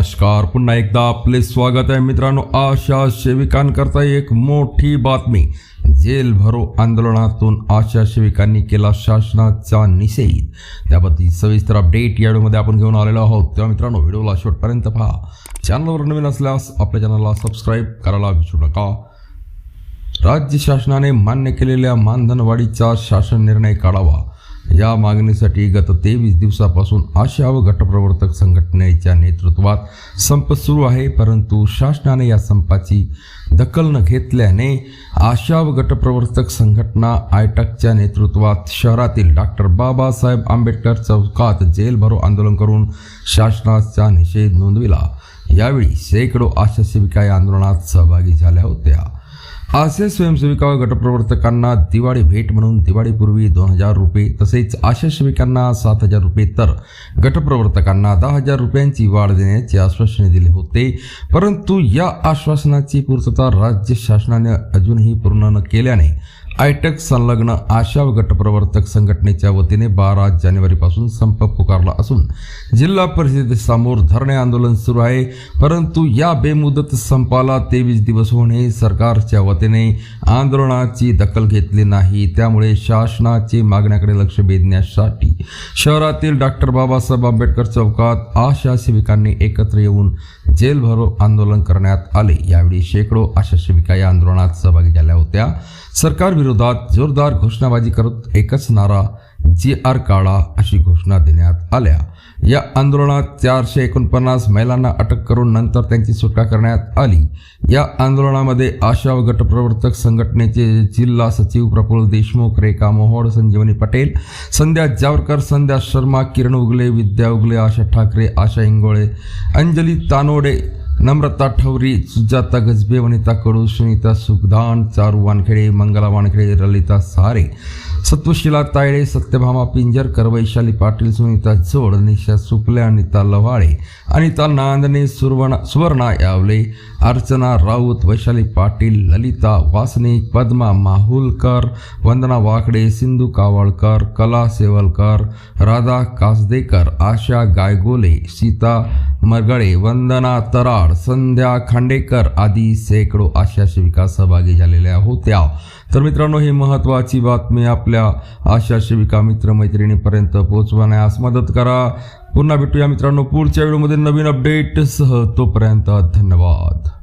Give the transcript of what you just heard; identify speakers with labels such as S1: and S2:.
S1: नमस्कार. पुन्हा एकदा आपले स्वागत आहे मित्रांनो. आशा सेविकांकरता एक मोठी बातमी. जेल भरो आंदोलनातून आशा सेविकांनी केला शासनाचा निषेध. त्याबद्दल सविस्तर अपडेट या व्हिडिओमध्ये आपण घेऊन आलेलो आहोत. तेव्हा मित्रांनो व्हिडिओला शेवटपर्यंत पहा. चॅनलवर नवीन असल्यास आपल्या चॅनलला सबस्क्राईब करायला विसरू नका. राज्य शासनाने मान्य केलेल्या मानधनवाढीचा शासन निर्णय काढावा. या मागणीसाठी गत तेवीस दिवसापासून आशा व गटप्रवर्तक संघटनेच्या नेतृत्वात संप सुरू आहे परंतु शासनाने या संपाची दखल न घेतल्याने आशा व गटप्रवर्तक संघटना आयटकच्या नेतृत्वात शहरातील डॉक्टर बाबासाहेब आंबेडकर चौकात जेल भरो आंदोलन करून शासनाचा निषेध नोंदविला. यावेळी शेकडो आशा सेविका या आंदोलनात सहभागी झाल्या होत्या. असे स्वयंसेविका व गटप्रवर्तकांना दिवाळी भेट म्हणून दिवाळीपूर्वी दोन हजार रुपये तसेच आशा सेविकांना सात हजार रुपये तर गटप्रवर्तकांना दहा हजार रुपयांची वाढ देण्याचे आश्वासन दिले होते. परंतु या आश्वासनाची पूर्तता राज्य शासनाने अजूनही पूर्ण न केल्याने आयटेक संलग्न आशा व गटप्रवर्तक संघटनेच्या वतीने बारा जानेवारीपासून संप पुकारला असून जिल्हा परिषदेसमोर धरणे आंदोलन सुरू आहे. परंतु या बेमुदत संपाला तेवीस दिवस होणे सरकारच्या वतीने आंदोलनाची दखल घेतली नाही. त्यामुळे शासनाची मागण्याकडे लक्ष वेधण्यासाठी शहरातील डॉक्टर बाबासाहेब आंबेडकर चौकात आशा सेविकांनी एकत्र येऊन जेलभरो आंदोलन करण्यात आले. यावेळी शेकडो आशा सेविका या आंदोलनात सहभागी झाल्या. होत्या सरकारविरोधात जोरदार घोषणाबाजी करत एकच नारा जी आर काळा अशी घोषणा देण्यात आल्या. या आंदोलनात चारशे एकोणपन्नास महिलांना अटक करून नंतर त्यांची सुटका करण्यात आली. या आंदोलनामध्ये आशा व गटप्रवर्तक संघटनेचे जिल्हा सचिव प्रफुल्ल देशमुख रेखा मोहोळ संजीवनी पटेल संध्या जावरकर संध्या शर्मा किरण उगले विद्या उगले आशा ठाकरे आशा इंगोळे अंजली तानोडे नम्रता ठवरी सुजाता गजबे वनिता कडू सुनीता सुखदान चारू वानखेडे मंगला वानखेडे ललिता सारे सत्वशिला तायडे सत्यभामा पिंजरकर वैशाली पाटील सुनीता जोड निशा सुपले अनिता लवाळे अनिता नांदणे सुवर्णा सुवर्णा यावले अर्चना राऊत वैशाली पाटील ललिता वासनिक पद्मा माहुलकर वंदना वाकडे सिंधू कावळकर कला सेवलकर राधा कासदेकर आशा गायगोले सीता मरगळे वंदना कराड संध्या खांडेकर आदी शेकडो आशा सेविका सहभागी झालेल्या होत्या. तर मित्रांनो ही महत्त्वाची बातमी आपल्या आशा सेविका मित्रमैत्रिणीपर्यंत पोहोचवण्यास मदत करा. पुन्हा भेटूया मित्रांनो पुढच्या व्हिडिओमध्ये नवीन अपडेटसह तोपर्यंत धन्यवाद.